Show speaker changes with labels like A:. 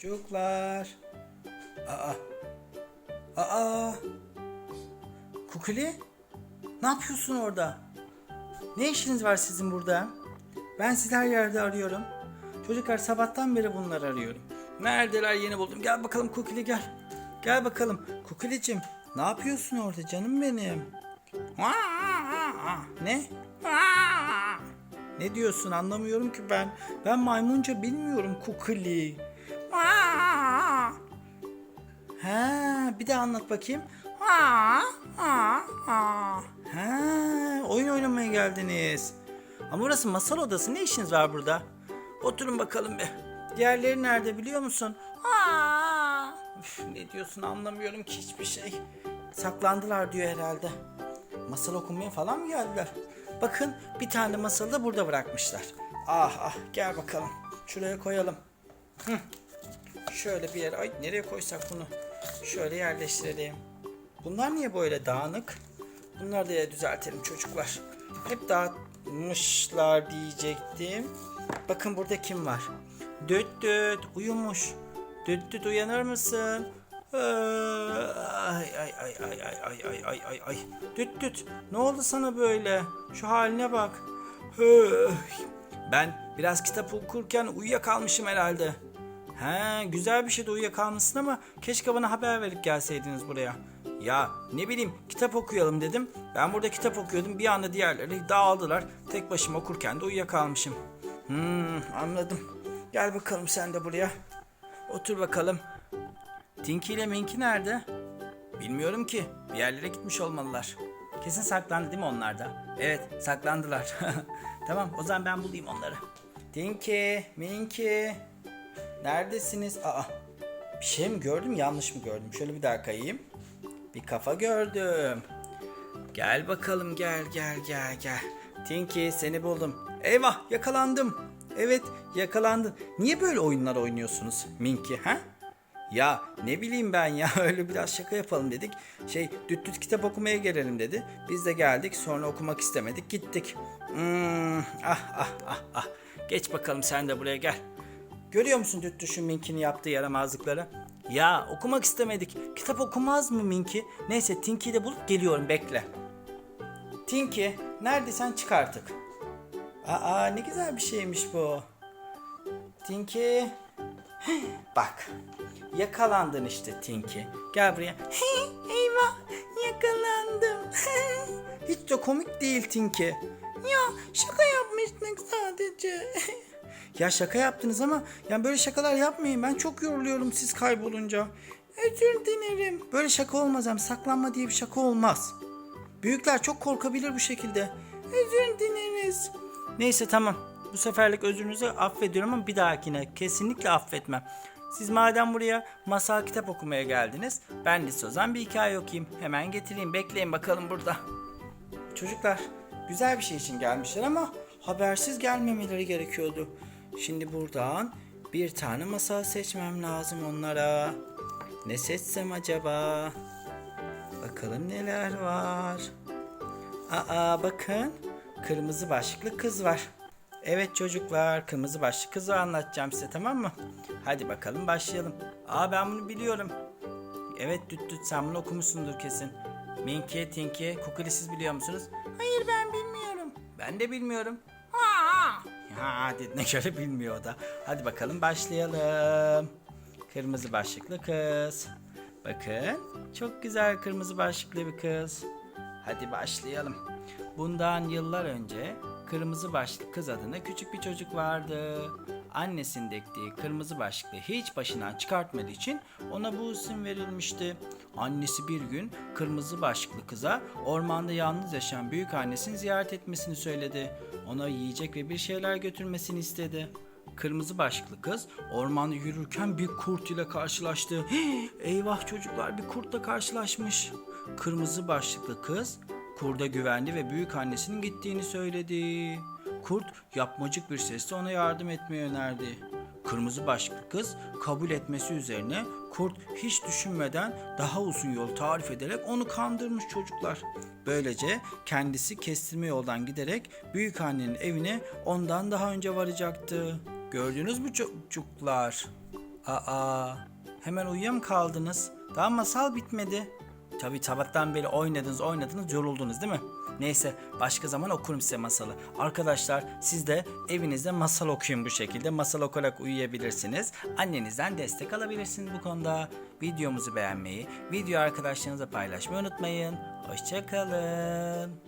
A: Çocuklar. Aa. Aa. Kukuli? Ne yapıyorsun orada? Ne işiniz var sizin burada? Ben sizi her yerde arıyorum. Çocuklar sabahtan beri bunları arıyorum. Neredeler yeni buldum. Gel bakalım Kukuli gel. Gel bakalım. Kukulicim ne yapıyorsun orada canım benim? Ne? Ne diyorsun anlamıyorum ki ben. Ben maymunca bilmiyorum Kukuli. Anlat bakayım. Ha, ha, ha. Ha, oyun oynamaya geldiniz. Ama burası masal odası. Ne işiniz var burada? Oturun bakalım be. Diğerleri nerede biliyor musun? Aa! Üf, ne diyorsun anlamıyorum ki hiçbir şey. Saklandılar diyor herhalde. Masal okumaya falan mı geldiler? Bakın bir tane masalı da burada bırakmışlar. Ah ah gel bakalım. Şuraya koyalım. Hı. Şöyle bir yere, ay nereye koysak bunu? Şöyle yerleştirelim. Bunlar niye böyle dağınık? Bunları da düzeltelim çocuklar. Hep dağıtmışlar diyecektim. Bakın burada kim var? Düt düt uyumuş. Düt düt uyanır mısın? Ay ay ay ay ay ay ay ay ay ay. Düt düt ne oldu sana böyle? Şu haline bak. Ben biraz kitap okurken uyuyakalmışım herhalde. He güzel bir şeyde uyuyakalmışsın ama keşke bana haber verip gelseydiniz buraya. Ya ne bileyim kitap okuyalım dedim. Ben burada kitap okuyordum bir anda diğerleri dağıldılar. Tek başıma okurken de uyuyakalmışım. Hmm anladım. Gel bakalım sen de buraya. Otur bakalım. Tinky ile Minky nerede? Bilmiyorum ki. Bir yerlere gitmiş olmalılar. Kesin saklandı değil mi onlar da? Evet saklandılar. tamam o zaman ben bulayım onları. Tinky, Minky. Neredesiniz? Aa, bir şey mi gördüm yanlış mı gördüm? Şöyle bir daha kayayım. Bir kafa gördüm. Gel bakalım gel gel gel gel. Tinky seni buldum. Eyvah yakalandım. Evet yakalandın. Niye böyle oyunlar oynuyorsunuz Minky ha? Ya ne bileyim ben ya öyle biraz şaka yapalım dedik. Şey düt düt kitap okumaya gelelim dedi. Biz de geldik sonra okumak istemedik gittik. Hmm, ah ah ah ah. Geç bakalım sen de buraya gel. Görüyor musun düt düşün Minky'nin yaptığı yaramazlıkları? Ya okumak istemedik. Kitap okumaz mı Minky? Neyse Tinky'yi de bulup geliyorum bekle. Tinky neredeysen çık artık. Aa ne güzel bir şeymiş bu. Tinky. Bak. Yakalandın işte Tinky. Gel buraya. Eyvah yakalandım. Hiç de komik değil Tinky. Ya şaka yapmıştık sadece. ya şaka yaptınız ama yani böyle şakalar yapmayın. Ben çok yoruluyorum siz kaybolunca. Özür dilerim. Böyle şaka olmaz hem saklanma diye bir şaka olmaz. Büyükler çok korkabilir bu şekilde. Özür dileriz. Neyse tamam. Bu seferlik özrünüzü affediyorum ama bir dahakine kesinlikle affetmem. Siz madem buraya masal kitap okumaya geldiniz, ben de zaman bir hikaye okuyayım. Hemen getireyim, bekleyin bakalım burada. Çocuklar, güzel bir şey için gelmişler ama habersiz gelmemeleri gerekiyordu. Şimdi buradan bir tane masal seçmem lazım onlara. Ne seçsem acaba? Bakalım neler var. Aa bakın. Kırmızı başlıklı kız var. Evet çocuklar, kırmızı başlıklı kızı anlatacağım size tamam mı? Hadi bakalım başlayalım. Aa ben bunu biliyorum. Evet düt düt sen bunu okumuşsundur kesin. Minky, Tinky, Kukuli siz biliyor musunuz? Hayır ben bilmiyorum. Ben de bilmiyorum. Ha, dediğine göre bilmiyor o da. Hadi bakalım başlayalım. Kırmızı başlıklı kız. Bakın çok güzel kırmızı başlıklı bir kız. Hadi başlayalım. Bundan yıllar önce kırmızı başlıklı kız adında küçük bir çocuk vardı. Annesinin diktiği kırmızı başlıklı hiç başından çıkartmadığı için ona bu isim verilmişti. Annesi bir gün kırmızı başlıklı kıza ormanda yalnız yaşayan büyük annesini ziyaret etmesini söyledi. Ona yiyecek ve bir şeyler götürmesini istedi. Kırmızı başlıklı kız ormanda yürürken bir kurt ile karşılaştı. Hii, eyvah çocuklar bir kurtla karşılaşmış. Kırmızı başlıklı kız kurda güvendi ve büyük annesinin gittiğini söyledi. Kurt yapmacık bir sesle ona yardım etmeyi önerdi. Kırmızı başlıklı kız kabul etmesi üzerine kurt hiç düşünmeden daha uzun yol tarif ederek onu kandırmış çocuklar. Böylece kendisi kestirme yoldan giderek büyük annenin evine ondan daha önce varacaktı. Gördünüz mü çocuklar? Aa, hemen uyuya kaldınız? Daha masal bitmedi. Tabii sabahtan beri oynadınız oynadınız yoruldunuz değil mi? Neyse başka zaman okurum size masalı. Arkadaşlar siz de evinizde masal okuyun bu şekilde. Masal okuyarak uyuyabilirsiniz. Annenizden destek alabilirsiniz bu konuda. Videomuzu beğenmeyi, video arkadaşlarınızla paylaşmayı unutmayın. Hoşçakalın.